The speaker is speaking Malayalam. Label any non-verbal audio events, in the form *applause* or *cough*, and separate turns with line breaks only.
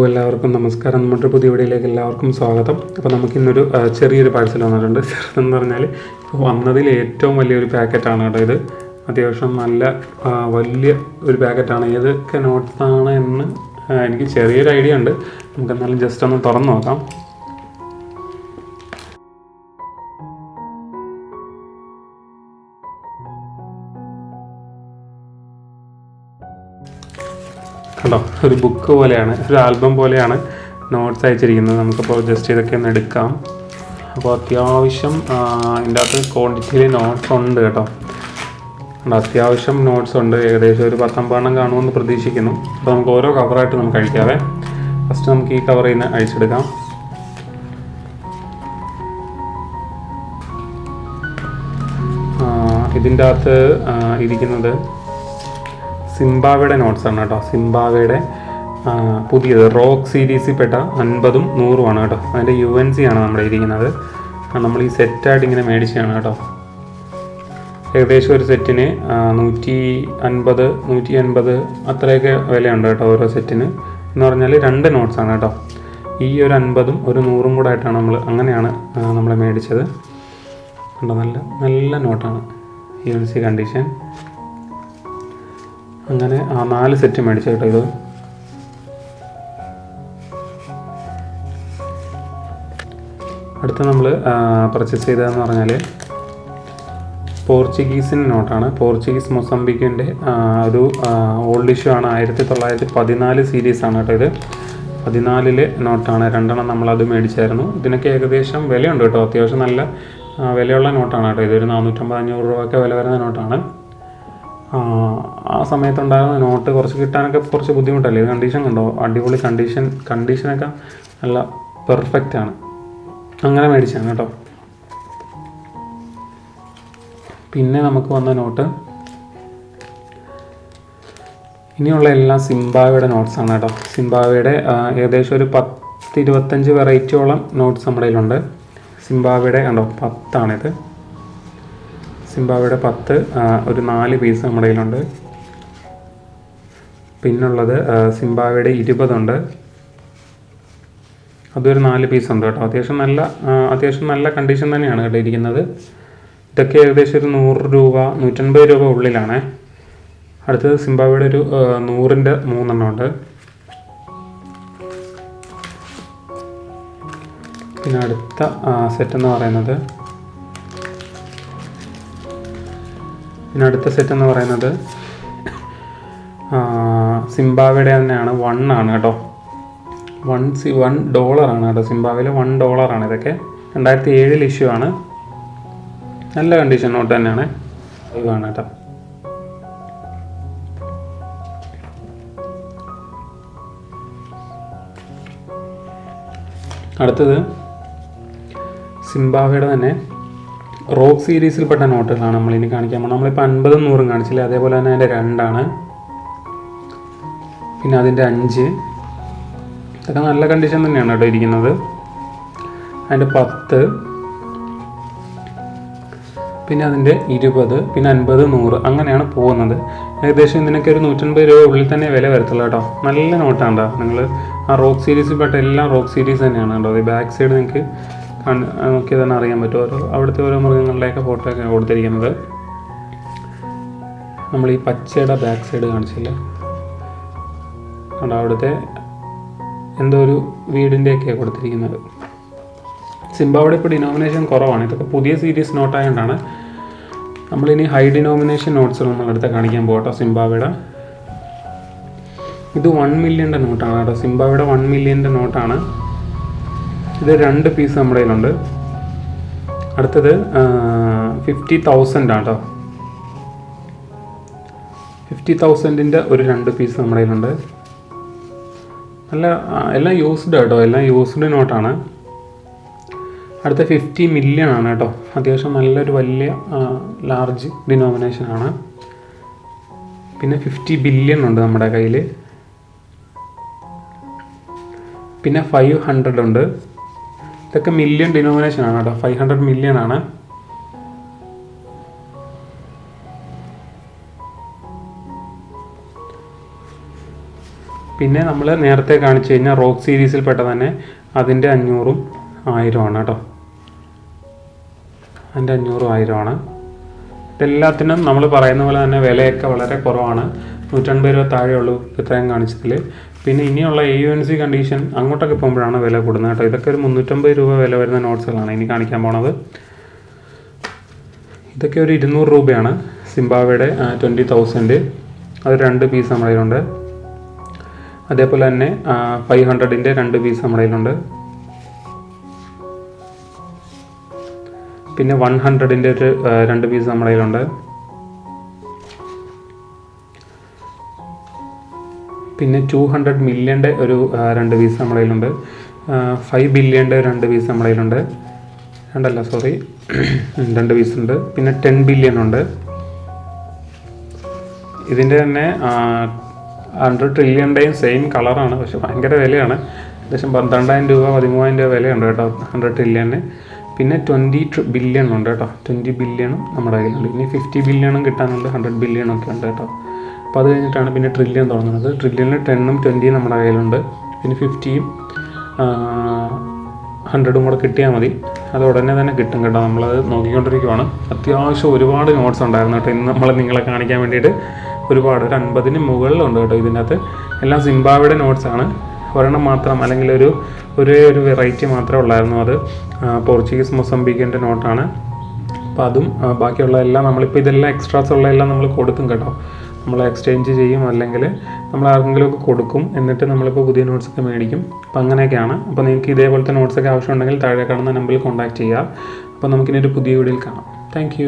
അപ്പോൾ എല്ലാവർക്കും നമസ്കാരം. നമ്മുടെ പുതിയ വീഡിയോയിലേക്ക് എല്ലാവർക്കും സ്വാഗതം. അപ്പോൾ നമുക്ക് ഇന്നൊരു ചെറിയൊരു പാഴ്സൽ വന്നിട്ടുണ്ട്. ചെറുതെന്ന് പറഞ്ഞാൽ ഇപ്പോൾ വന്നതിൽ ഏറ്റവും വലിയൊരു പാക്കറ്റാണ് കേട്ടോ ഇത്. അത്യാവശ്യം നല്ല വലിയ ഒരു പാക്കറ്റാണ്. ഏതൊക്കെ നോട്ട്സാണ് എന്ന് എനിക്ക് ചെറിയൊരു ഐഡിയ ഉണ്ട്. നമുക്ക് എന്നാലും ജസ്റ്റ് ഒന്ന് തുറന്ന് നോക്കാം. കണ്ടോ? ഒരു ബുക്ക് പോലെയാണ് ഒരു ആൽബം പോലെയാണ് നോട്ട്സ് അയച്ചിരിക്കുന്നത്. നമുക്കപ്പോൾ ജസ്റ്റ് ഇതൊക്കെ ഒന്ന് എടുക്കാം. അപ്പോൾ അത്യാവശ്യം ഇതിന്റെ അകത്ത് ക്വാണ്ടിറ്റിയിൽ നോട്ട്സ് ഉണ്ട് കേട്ടോ. അത്യാവശ്യം നോട്ട്സ് ഉണ്ട്. ഏകദേശം ഒരു പത്തൊമ്പതെണ്ണം കാണുമെന്ന് പ്രതീക്ഷിക്കുന്നു. അപ്പോൾ നമുക്ക് ഓരോ കവറായിട്ട് നമുക്ക് അഴിക്കാവേ. ഫസ്റ്റ് നമുക്ക് ഈ കവറിൽ നിന്ന് അഴിച്ചെടുക്കാം ഇതിന്റെ അകത്ത് ഇരിക്കുന്നത് സിംബാവയുടെ നോട്ട്സ് ആണ് കേട്ടോ. സിംബാവയുടെ പുതിയത് റോക്ക് സീരീസിൽ പെട്ട അൻപതും നൂറുമാണ് കേട്ടോ. അതിന്റെ യു എൻ സി ആണ് നമ്മുടെ ഇരിക്കുന്നത് നമ്മൾ ഈ സെറ്റായിട്ട് ഇങ്ങനെ മേടിച്ചതാണ് കേട്ടോ. ഏകദേശം ഒരു സെറ്റിന് നൂറ്റി അൻപത് നൂറ്റി അൻപത് അത്രയൊക്കെ വിലയുണ്ട് കേട്ടോ ഓരോ സെറ്റിന് എന്ന് പറഞ്ഞാൽ രണ്ട് നോട്ട്സ് ആണ് കേട്ടോ. ഈ ഒരു അൻപതും ഒരു നൂറും കൂടെ ആയിട്ടാണ് നമ്മൾ അങ്ങനെയാണ് നമ്മൾ മേടിച്ചത്. കണ്ടോ? നല്ല നല്ല നോട്ടാണ് യു എൻ സി കണ്ടീഷൻ അങ്ങനെ ആ നാല് സെറ്റ് മേടിച്ചേട്ടോ ഇത്. അടുത്ത നമ്മൾ പർച്ചേസ് ചെയ്തതെന്ന് പറഞ്ഞാൽ പോർച്ചുഗീസിന്റെ നോട്ടാണ്. പോർച്ചുഗീസ് മൊസംബിക്കിന്റെ ഒരു ഓൾഡ് ഇഷ്യൂ ആണ്. ആയിരത്തി തൊള്ളായിരത്തി പതിനാല് സീരീസ് ആണ് കേട്ടോ ഇത്. പതിനാലിലെ നോട്ടാണ്. രണ്ടെണ്ണം നമ്മളത് മേടിച്ചായിരുന്നു. ഇതിനൊക്കെ ഏകദേശം വിലയുണ്ട് കേട്ടോ. അത്യാവശ്യം നല്ല വിലയുള്ള നോട്ടാണ് കേട്ടോ ഇതൊരു നാനൂറ്റമ്പത് അഞ്ഞൂറ് രൂപയൊക്കെ വില വരുന്ന നോട്ടാണ്. ആ, സമയത്തുണ്ടായിരുന്ന നോട്ട് കുറച്ച് കിട്ടാനൊക്കെ കുറച്ച് ബുദ്ധിമുട്ടല്ലേ? ഇത് കണ്ടീഷൻ കണ്ടോ? അടിപൊളി കണ്ടീഷൻ കണ്ടീഷനൊക്കെ നല്ല പെർഫെക്റ്റ് ആണ്. അങ്ങനെ മേടിച്ചാണ് കേട്ടോ. പിന്നെ നമുക്ക് വന്ന നോട്ട്. ഇനിയുള്ള എല്ലാം സിംബാവയുടെ നോട്ട്സ് ആണ് കേട്ടോ. സിംബാവയുടെ ഏകദേശം ഒരു പത്ത് ഇരുപത്തഞ്ച് വെറൈറ്റിയോളം നോട്ട്സ് നമ്മുടെ കയ്യിലുണ്ട്. സിംബാവയുടെ കണ്ടോ? പത്താണിത്. സിംബാവയുടെ പത്ത് ഒരു നാല് പീസ് നമ്മുടെ കയ്യിലുണ്ട്. പിന്നുള്ളത് സിംബാവയുടെ ഇരുപതുണ്ട് അതൊരു നാല് പീസ് ഉണ്ട് കേട്ടോ. അത്യാവശ്യം നല്ല അത്യാവശ്യം നല്ല കണ്ടീഷൻ തന്നെയാണ് കേട്ടോ ഇരിക്കുന്നത്. ഇതൊക്കെ ഏകദേശം ഒരു നൂറ് രൂപ നൂറ്റൻപത് രൂപ ഉള്ളിലാണ്. അടുത്തത് സിംബാവയുടെ ഒരു നൂറിന്റെ മൂന്നെണ്ണം ഉണ്ട്. പിന്നെ അടുത്ത സെറ്റ് എന്ന് പറയുന്നത് പിന്നെ അടുത്ത സെറ്റ് എന്ന് പറയുന്നത് സിംബാവയുടെ തന്നെയാണ് വൺ ആണ് കേട്ടോ. വൺ സി വൺ ഡോളറാണ് കേട്ടോ സിംബാവയിൽ വൺ ഡോളറാണ് ഇതൊക്കെ. രണ്ടായിരത്തി ഏഴിൽ ഇഷ്യൂ ആണ്. നല്ല കണ്ടീഷൻ നോട്ട് തന്നെയാണ്. ഇതാണ് കേട്ടോ. അടുത്തത് സിംബാവയുടെ തന്നെ റോക്ക് സീരീസിൽപ്പെട്ട നോട്ടുകളാണ് നമ്മൾ ഇനി കാണിക്കാൻ പോകുന്നത്. നമ്മളിപ്പോൾ അൻപതും നൂറും കാണിച്ചില്ല? അതേപോലെ തന്നെ അതിന്റെ രണ്ടാണ്. പിന്നെ അതിന്റെ അഞ്ച്. ഇതൊക്കെ നല്ല കണ്ടീഷൻ തന്നെയാണ് കേട്ടോ ഇരിക്കുന്നത്. അതിന്റെ പത്ത്. പിന്നെ അതിന്റെ ഇരുപത്. പിന്നെ അൻപത് നൂറ്. അങ്ങനെയാണ് പോകുന്നത്. ഏകദേശം ഇതിനൊക്കെ ഒരു നൂറ്റൻപത് രൂപ ഉള്ളിൽ തന്നെ വില വരത്തുള്ളൂ കേട്ടോ. നല്ല നോട്ടാണ് നിങ്ങൾ ആ റോക്ക് സീരീസിൽപ്പെട്ട എല്ലാം റോക്ക് സീരീസ് തന്നെയാണ് കേട്ടോ. ബാക്ക് സൈഡ് നിങ്ങൾക്ക് നോക്കിയാൽ തന്നെ അറിയാൻ പറ്റും ഓരോ അവിടുത്തെ ഓരോ മൃഗങ്ങളുടെയൊക്കെ ഫോട്ടോ ഒക്കെ കൊടുത്തിരിക്കുന്നത്. നമ്മൾ ഈ പച്ചയുടെ ബാക്ക് സൈഡ് കാണിച്ചില്ല? കണ്ടോ? അവിടുത്തെ എന്തോ ഒരു വീടിന്റെയൊക്കെയാണ് കൊടുത്തിരിക്കുന്നത്. സിംബാവിടെ ഇപ്പോൾ ഡിനോമിനേഷൻ കുറവാണ്. ഇതൊക്കെ പുതിയ സീരീസ് നോട്ടായതുകൊണ്ടാണ് നമ്മളിനി ഹൈ ഡിനോമിനേഷൻ നോട്ട്സ് നമ്മൾ അടുത്ത് കാണിക്കാൻ പോകട്ടോ സിംബാവയുടെ. ഇത് വൺ മില്യന്റെ നോട്ടാണ് കേട്ടോ. സിംബാവയുടെ വൺ മില്യന്റെ നോട്ടാണ് ഇത് രണ്ട് പീസ് നമ്മുടെ കയ്യിലുണ്ട്. അടുത്തത് ഫിഫ്റ്റി തൗസൻഡ് ആണ് കേട്ടോ ഫിഫ്റ്റി തൗസൻഡിന്റെ ഒരു രണ്ട് പീസ് നമ്മുടെ കയ്യിലുണ്ട്. നല്ല എല്ലാം യൂസ്ഡ് കേട്ടോ എല്ലാം യൂസ്ഡ് നോട്ടാണ് അടുത്ത ഫിഫ്റ്റി മില്യൺ ആണ് കേട്ടോ അത്യാവശ്യം നല്ലൊരു വലിയ ലാർജ് ഡിനോമിനേഷൻ ആണ്. പിന്നെ ഫിഫ്റ്റി ബില്യൺ ഉണ്ട് നമ്മുടെ കയ്യിൽ പിന്നെ ഫൈവ് ഹൺഡ്രഡ് ഉണ്ട്. ഇതൊക്കെ മില്യൺ ഡിനോമിനേഷൻ ആണ് കേട്ടോ. ഫൈവ് ഹൺഡ്രഡ് മില്യൺ ആണ്. പിന്നെ നമ്മൾ നേരത്തെ കാണിച്ചു കഴിഞ്ഞാൽ റോക്ക് സീരീസിൽ പെട്ട തന്നെ അതിന്റെ അഞ്ഞൂറും ആയിരമാണ് കേട്ടോ. അതിന്റെ അഞ്ഞൂറും ആയിരമാണ് ഇതെല്ലാത്തിനും നമ്മൾ പറയുന്ന പോലെ തന്നെ വിലയൊക്കെ വളരെ കുറവാണ്. നൂറ്റൻപത് രൂപ താഴെയുള്ളൂ ഇത്രയും കാണിച്ചതിൽ പിന്നെ ഇനിയുള്ള A U N C condition അങ്ങോട്ടൊക്കെ പോകുമ്പോഴാണ് വില കൂടുന്നത് കേട്ടോ. ഇതൊക്കെ ഒരു മുന്നൂറ്റമ്പത് രൂപ വില വരുന്ന നോട്ട്സുകളാണ് ഇനി കാണിക്കാൻ പോണത്. ഇതൊക്കെ ഒരു ഇരുന്നൂറ് രൂപയാണ് സിംബാവയുടെ ട്വന്റി തൗസൻഡ് അത് രണ്ട് പീസ് നമ്മുടെ കയ്യിലുണ്ട്. അതേപോലെ തന്നെ ഫൈവ് ഹൺഡ്രഡിന്റെ രണ്ട് പീസ് നമ്മുടെ കയ്യിലുണ്ട്. പിന്നെ വൺ ഹൺഡ്രഡിന്റെ ഒരു രണ്ട് പീസ് നമ്മുടെ കയ്യിലുണ്ട്. പിന്നെ ടു ഹൺഡ്രഡ് മില്യന്റെ ഒരു രണ്ട് പീസ് നമ്മുടെ കയ്യിലുണ്ട്. ഫൈവ് ബില്യന്റെ രണ്ട് പീസ് നമ്മുടെ കയ്യിലുണ്ട്. രണ്ടല്ല സോറി *clears throat* രണ്ട് പീസ് ഉണ്ട്. പിന്നെ ടെൻ ബില്യൺ ഉണ്ട്. ഇതിന്റെ തന്നെ ഹൺഡ്രഡ് ട്രില്യന്റെയും സെയിം കളറാണ് പക്ഷെ ഭയങ്കര വിലയാണ്. ഏകദേശം പന്ത്രണ്ടായിരം രൂപ പതിമൂവായിരം രൂപ വിലയുണ്ട് കേട്ടോ ഹൺഡ്രഡ് ട്രില്യന് പിന്നെ ട്വന്റി ബില്യൺ ഉണ്ട് കേട്ടോ. ട്വന്റി ബില്യണും നമ്മുടെ കയ്യിലുണ്ട്. ഇനി ഫിഫ്റ്റി ബില്യണും കിട്ടാനുണ്ട് ഹൺഡ്രഡ് ബില്യണും ഒക്കെ ഉണ്ട് കേട്ടോ. അപ്പോൾ അത് കഴിഞ്ഞിട്ടാണ് പിന്നെ ട്രില്യൺ തുടങ്ങുന്നത്. ട്രില്യണിൽ ടെണ്ണും ട്വന്റിയും നമ്മുടെ കയ്യിലുണ്ട്. പിന്നെ ഫിഫ്റ്റിയും ഹൺഡ്രഡും കൂടെ കിട്ടിയാൽ മതി. അത് ഉടനെ തന്നെ കിട്ടും കേട്ടോ. നമ്മളത് നോക്കിക്കൊണ്ടിരിക്കുവാണ്. അത്യാവശ്യം ഒരുപാട് നോട്ട്സ് ഉണ്ടായിരുന്നു കേട്ടോ. ഇന്ന് നമ്മൾ നിങ്ങളെ കാണിക്കാൻ വേണ്ടിയിട്ട് ഒരുപാട്. ഒരു അൻപതിന് മുകളിലുണ്ട് കേട്ടോ ഇതിന്റെ അകത്ത് എല്ലാം സിംബാബിയുടെ നോട്ട്സാണ് ഒരെണ്ണം മാത്രം അല്ലെങ്കിൽ ഒരു ഒരേ ഒരു വെറൈറ്റി മാത്രമേ ഉള്ളായിരുന്നു അത്. പോർച്ചുഗീസ് മൊസംബിക്കിന്റെ നോട്ടാണ് അപ്പോൾ അതും ബാക്കിയുള്ള എല്ലാം നമ്മളിപ്പോൾ ഇതെല്ലാം എക്സ്ട്രാസ് ഉള്ള എല്ലാം നമ്മൾ കൊടുക്കും കേട്ടോ. നമ്മൾ എക്സ്ചേഞ്ച് ചെയ്യും അല്ലെങ്കിൽ നമ്മൾ ആർക്കെങ്കിലും ഒക്കെ കൊടുക്കും എന്നിട്ട് നമ്മളിപ്പോൾ പുതിയ നോട്ട്സൊക്കെ മേടിക്കും. അപ്പോൾ അങ്ങനെയൊക്കെയാണ്. അപ്പോൾ നിങ്ങൾക്ക് ഇതേപോലത്തെ നോട്ട്സൊക്കെ ആവശ്യമുണ്ടെങ്കിൽ താഴെ കാണുന്ന നമ്പറിൽ കോൺടാക്ട് ചെയ്യുക അപ്പോൾ നമുക്കിനി ഒരു പുതിയ വീഡിയോയിൽ കാണാം. താങ്ക്